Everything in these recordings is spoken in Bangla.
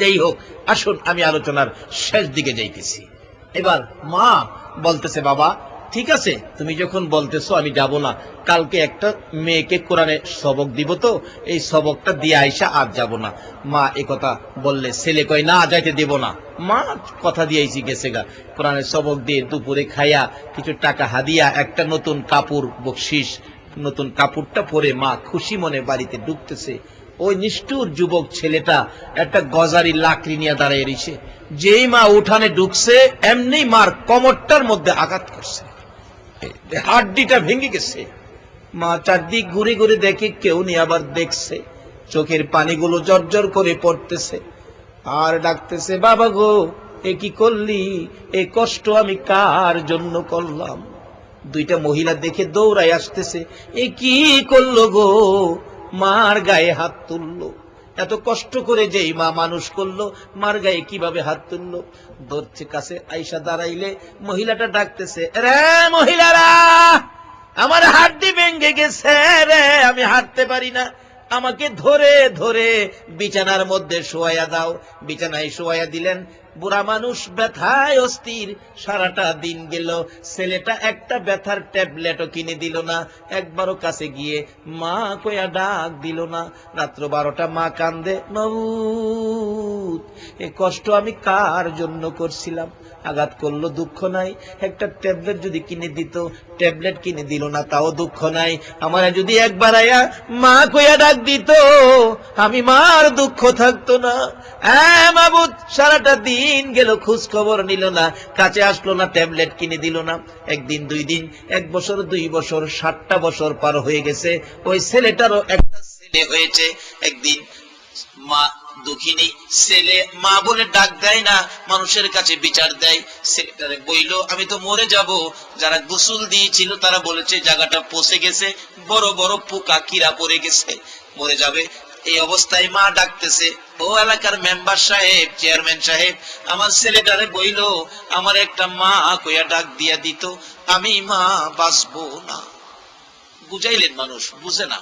যাই হোক, আসুন, আমি আলোচনার শেষ দিকে যাইতেছি। এবার মা বলতেছে, বাবা, ঠিক আছে, তুমি যখন বলতেছো আমি যাব না, কালকে একটা মেয়েকে কোরআনে সবক দিব তো, এই সবকটা দিয়ে আইসা আর যাব না। মা এ কথা বললে, ছেলে কয়, না, যাইতে দেব না। মা কথা দিয়েছি গেছে গা, কোরআনে সবক দিয়ে দুপুরে খাইয়া কিছু টাকা হাদিয়া, একটা নতুন কাপড় বকশিস, নতুন কাপড়টা পরে মা খুশি মনে বাড়িতে ঢুকতেছে। ওই নিষ্ঠুর যুবক ছেলেটা একটা গজারি লাকড়ি নিয়ে দাঁড়িয়ে রয়েছে। যেই মা উঠানে ঢুকছে, এমনি মার কমরটার মধ্যে আঘাত করছে। হাড্ডিটা ভেঙে গেছে। মা চারদিক ঘুরে ঘুরে দেখে কেউ নেই, আবার দেখছে। চোখের পানিগুলো জর্জর করে পড়তেছে। আর ডাকতেছে, বাবা গো, এ কি করলি? এ কষ্ট আমি কার জন্য করলাম? দুইটা মহিলা দেখে দৌড়াই আসতেছে, এ কি করল গো? মার গায়ে হাত তুললো। এত কষ্ট করে যেই মা মানুষ করল, মার গায়ে কীভাবে হাত তুললো? ধরছে কাছে আইসা দাঁড়াইলে মহিলাটা ডাকতেছে, রে মহিলারা, আমার হাড্ডি ভেঙে গেছে রে, আমি হাঁটতে পারি না। আমাকে ধরে ধরে বিছানার মধ্যে শোয়া দাও। বিছানায় শোয়া দিলেন বুড়া মানুষ ব্যথায় অস্থির। সারাটা দিন গেল। ছেলেটা একটা ব্যথার ট্যাবলেটও কিনে দিল না। একবারও কাছে গিয়ে মা কয়া ডাক দিল না। রাত্র বারোটা মা কান্দে, মাবুত, এ কষ্ট আমি কার জন্য করছিলাম? আঘাত করল, দুঃখ নাই। একটা ট্যাবলেট যদি কিনে দিত, ট্যাবলেট কিনে দিল না, তাও দুঃখ নাই। আমার যদি একবার আয়া মা কইয়া ডাক দিত, আমি মার দুঃখ থাকতো না। হ্যাঁ মাবুদ সারাটা দিন গেল খোঁজ খবর নিল না কাছে আসলো না, ট্যাবলেট কিনে দিল না। একদিন, দুই দিন, এক বছর, দুই বছর ষাটটা বছর পার হয়ে গেছে। ওই ছেলেটারও একটা ছেলে হয়েছে। একদিন মা দুঃখিনী ছেলে, মা বলে ডাক দেয় না, মানুষের কাছে বিচার দেয়। ছেলেটারে বইল, আমি তো মরে যাব। যারা গোসল দিয়েছিল, তারা বলেছে, জায়গাটা পচে গেছে, বড় বড় পোকা কিরা পড়ে গেছে, মরে যাবে। এই অবস্থায় মা ডাকতেছে ও এলাকার মেম্বার সাহেব, চেয়ারম্যান সাহেব, আমার ছেলেটারে বইল, আমার একটা মা কইয়া ডাক দিয়া দিত, আমি মা বাঁচবো না। বুঝাইলেন মানুষ, বুঝে না?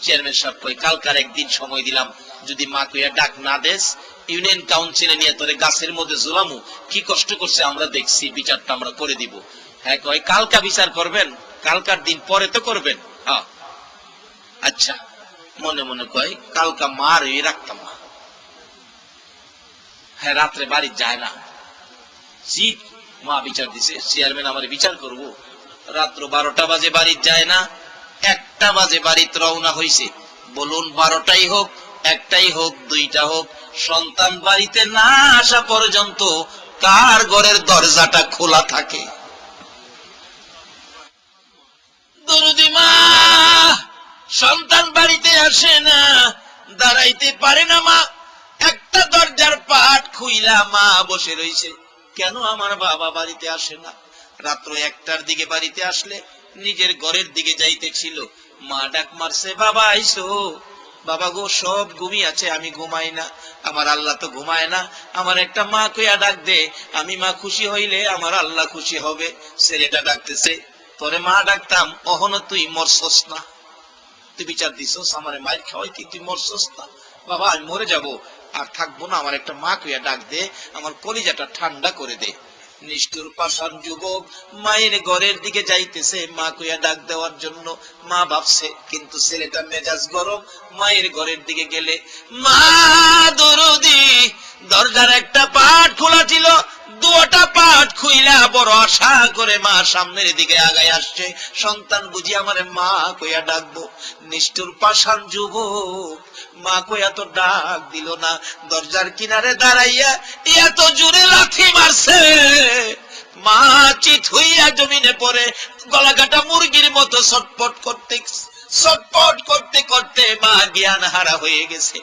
চেয়ারম্যান সাহেব কই কালকার একদিন সময় দিলাম, যদি মা কইয়া ডাক না দেস, ইউনিয়ন কাউন্সিলে নিয়ে তোরে গাছের মধ্যে ঝুলামু, কি কষ্ট করছে আমরা দেখছি, বিচারটা আমরা করে দিব। হ্যাঁ কয়, কালকা বিচার করবেন, কালকার দিন পরে তো করবেন। হ্যাঁ। আচ্ছা মনে মনে কয়, কালকা মার এই রাখতাম না হ্যাঁ রাত্রে বাড়ি যায় না। জি মা বিচার দিছে, চেয়ারম্যান আমার বিচার করব। রাত্র বারোটা বাজে বাড়ি যায় না, একটা বাজে বাড়িতে রওনা হইছে। বলুন বারোটাই হোক, একটাই হোক, দুইটা হোক, সন্তান বাড়িতে না আসা পর্যন্ত কার ঘরের দরজাটা খোলা থাকে? দরদি মা, সন্তান বাড়িতে আসে না, দাঁড়াইতে পারে না মা। একটা দরজার পাট খুইলা মা বসে রইছে। কেন আমার বাবা বাড়িতে আসে না? রাত্র একটার দিকে বাড়িতে আসলে নিজের ঘরের দিকে যাইতেছিল। মা ডাক মারছে, বাবা, আইসো। বাবা গো, সব ঘুমি আছে, আমি ঘুমাই না। আমার আল্লাহ তো ঘুমায় না। আমার একটা মা কইয়া ডাক দে। আমি মা খুশি হইলে আমার আল্লাহ খুশি হবে। ছেলেটা ডাকতেছে, তোরে মা ডাকতাম, অহনো তুই মরছস না। তুই বিচার দিছস, আমার মায়ের খাওয়াই কি? তুই মরছস না? বাবা, আমি মরে যাব। আর থাকব না, আমার একটা মা কইয়া ডাক দে, আমার কলিজাটা ঠান্ডা করে দে। নিষ্ঠুর পাষাণ যুবক, মায়ের ঘরের দিকে যাইতেছে। মা কইয়া ডাক দেওয়ার জন্য মা ভাবছে, কিন্তু ছেলেটা মেজাজ গরম, মায়ের ঘরের দিকে গেলে, মা, দরদি, দরজার একটা খুইলা বড় আশা করে মা সামনের দিকে আগায় আসছে। সন্তান বুঝি আমার মা কইয়া ডাকবো। নিষ্ঠুর পাষাণ যুবক, মা কইয়া তো ডাক দিল না। দরজার কিনারে দাঁড়াইয়া এত জোরে লাথি মারছে। মা চিত হইয়া জমিনে পড়ে গলা কাটা মুরগির মতো ছটপট করতে ছটপট করতে করতে মা জ্ঞান হারা হয়ে গেছে।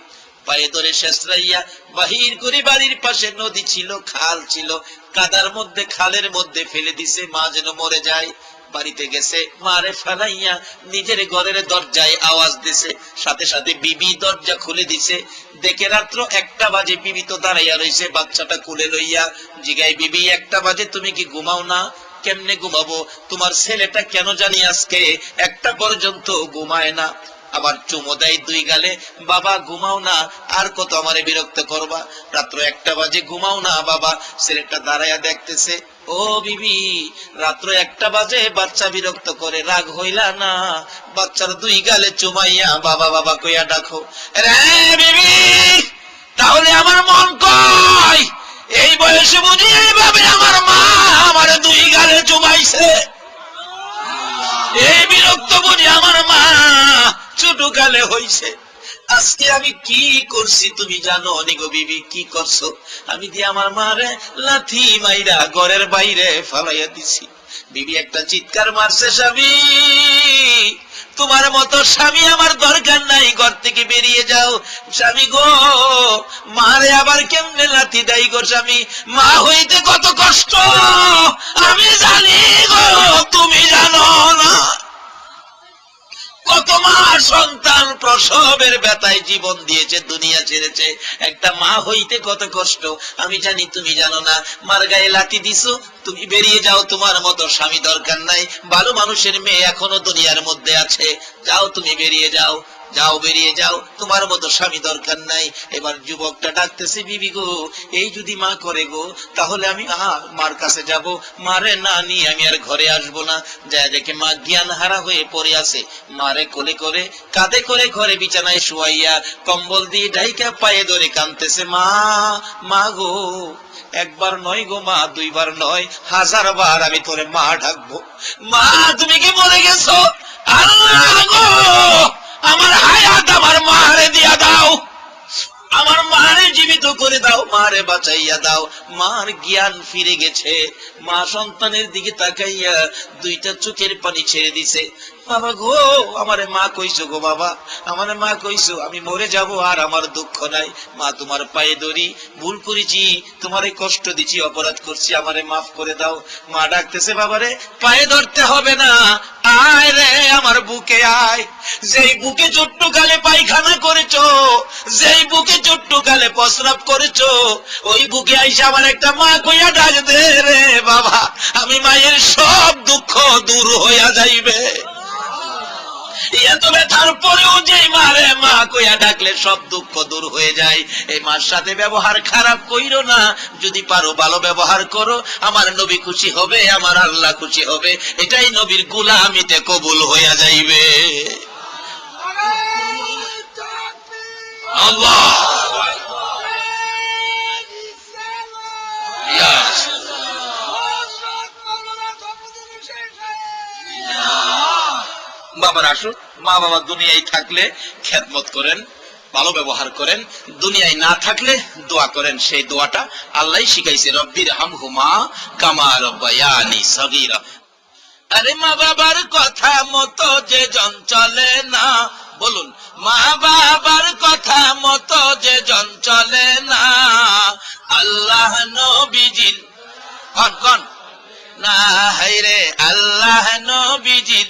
পায়ে ধরে শেষরাইয়া বাহির করে বাড়ির পাশে নদী ছিল, খাল ছিল। কাদার মধ্যে, খালের মধ্যে ফেলে দিছে, মা যেন মরে যায়। বাড়িতে গেছে, মারে ফেলাইয়া নিজের ঘরের দরজায় আওয়াজ দিছে। সাথে সাথে বিবি দরজা খুলে দিছে। দেখে রাত্র একটা বাজে বিবি তো দাঁড়াইয়া রইছে, বাচ্চাটা কুলে লইয়া জিগাই বিবি, একটা বাজে, তুমি কি ঘুমাও না? কেমনে ঘুমাবো? তোমার ছেলেটা কেন জানি আজকে একটা পর্যন্ত ঘুমায় না। আবার চুমো দেয় দুই গালে, বাবা, ঘুমাও না, আর কত আমারে বিরক্ত করবা? রাত্র একটা বাজে, ঘুমাও না, বাবা। ছেলেটা দাঁড়াইয়া দেখতেছে, ও বিবি, রাত্র একটা বাজে, বাচ্চা বিরক্ত করে রাগ হইলা না। বাচ্চার দুই গালে চুমাইয়া বাবা বাবা কইয়া ডাকো, রে বিবি, তাহলে আমার মন কয়? এই বয়সে বুঝি এইভাবে আমার মা আমার দুই গালে চুমাইছে। এই বিরক্ত বুঝি আমার মা ছোট কালে হইছে। আজকে আমি কি করছি তুমি জানো? অনেক বিবি কি করছ? আমি দিয়ে আমার মারে লাথি মাইরা ঘরের বাইরে ফালাইয়া দিছি। বিবি একটা চিৎকার মারছে, স্বামী। তোমার মতো স্বামী আমার দরকার নাই, ঘর থেকে বেরিয়ে যাও। স্বামী গো, মারে আবার কেমনে লাথি দেয় গো স্বামী? মা হইতে কত কষ্ট? আমি জানি গো, তুমি জানো না কত মা সন্তান প্রসবের ব্যথায় জীবন দিয়েছে, দুনিয়া ছেড়েছে। একটা মা হইতে কত কষ্ট। আমি জানি তুমি জানো না, মার গায়ে লাতি দিছো, তুমি বেরিয়ে যাও, তোমার মতো স্বামী দরকার নাই। ভালো মানুষের মেয়ে এখনও দুনিয়ার মধ্যে আছে। যাও তুমি বেরিয়ে যাও। যাও বেরিয়ে যাও, তোমার মতো স্বামী দরকার নাই। এবার যুবকটা ডাকতেছে, বিবি গো, এই যদি মা করে গো, তাহলে আমি আহা, মার কাছে যাব। মারে না নিয়ে আমি আর ঘরে আসব না। যা দেখে মা জ্ঞান হারা হয়ে পড়ে আছে। মারে কোলে করে কাঁধে করে ঘরে বিছানায় শুয়াইয়া কম্বল দিয়ে ডাইকা পায়ে ধরে কানতেছে মা মা গো, একবার নয় গো মা, দুইবার নয়, হাজার বার আমি তোরে মা ডাকবো। মা, তুমি কি মরে গেছো? আল্লাহ গো! আমার হায়াত আমার মারে দিয়া দাও। আমার মারে জীবিত করে দাও, মারে বাঁচাইয়া দাও। মার জ্ঞান ফিরে গেছে। মা সন্তানের দিকে তাকাইয়া দুইটা চোখের পানি ছেড়ে দিছে। বাবা গো, আমারে মা কইছো গো বাবা। আমারে মা কইছো, আমি মরে যাব আর আমার দুঃখ নাই। মা তোমার পায়ে ধরি ভুল করেছি, তোমারে কষ্ট দিছি, অপরাধ করছি, আমারে মাফ করে দাও। মা ডাকতেছে বাবারে, পায়ে ধরতে হবে না। আয় রে আমার বুকে আয়। যেই বুকে ছোট্ট কালে পায়খানা করেছ, যেই বুকে ছোট্ট কালে প্রস্রাব করেছ, ওই বুকে আইসা আমার একটা মা কইয়া ডাক দে রে বাবা। আমি মায়ের সব দুঃখ দূর হইয়া যাইবে। এত ব্যথার পরেও যে মারে মা কইয়া ডাকলে সব দুঃখ দূর হয়ে যায়। এই মার সাথে ব্যবহার খারাপ কইরো না। যদি পারো ভালো ব্যবহার করো। আমার নবী খুশি হবে আমার আল্লাহ খুশি হবে। এটাই নবীর গুলামিতে কবুল হইয়া যাইবে। আল্লাহ। বাবার আসুন মা বাবা দুনিয়ায় থাকলে খেদমত করেন, ভালো ব্যবহার করেন, দুনিয়ায় না থাকলে দোয়া করেন, সেই দোয়াটা আল্লাহ শিখাইছে, রব্বির হাম হুমা কামা রব্বায়ানি সগীরা। আরে মা বাবার কথা মতো যে জন চলে না, বলুন, মা বাবার কথা মতো যে জন চলে না, আল্লাহ নবীজির কন কন না হাইরে আল্লাহ নবীজির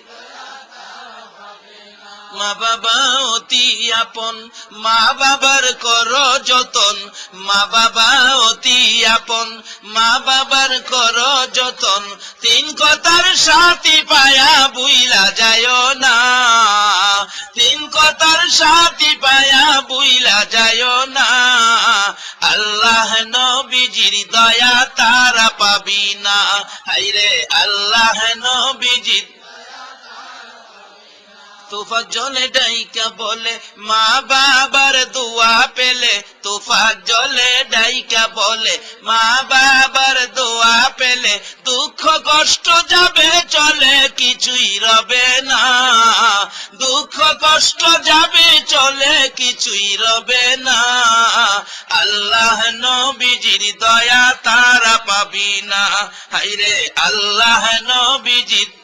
মা বাবা অতি আপন, মা বাবার কর যতন, মা বাবা অতি আপন, মা বাবার কর যতন। তিন কথার সাথী পায়া বুইলা যায় না। তিন কথার সাথী পায়া বুইলা যায় না। আল্লাহ নবীজির দয়া তারা পাবি না। হাইরে আল্লাহ নবীজির তোফা জলে ডাইকা বলে, মা বাবার দোয়া পেলে। তোফা জলে ডাইকা বলে, মা বাবার দোয়া পেলে। দুঃখ কষ্ট যাবে চলে, কিছুই রবে না। দুঃখ কষ্ট যাবে চলে, কিছুই রবে না। আল্লাহ নবীজির দয়া তারা পাবি না। হাইরে আল্লাহ নবীজির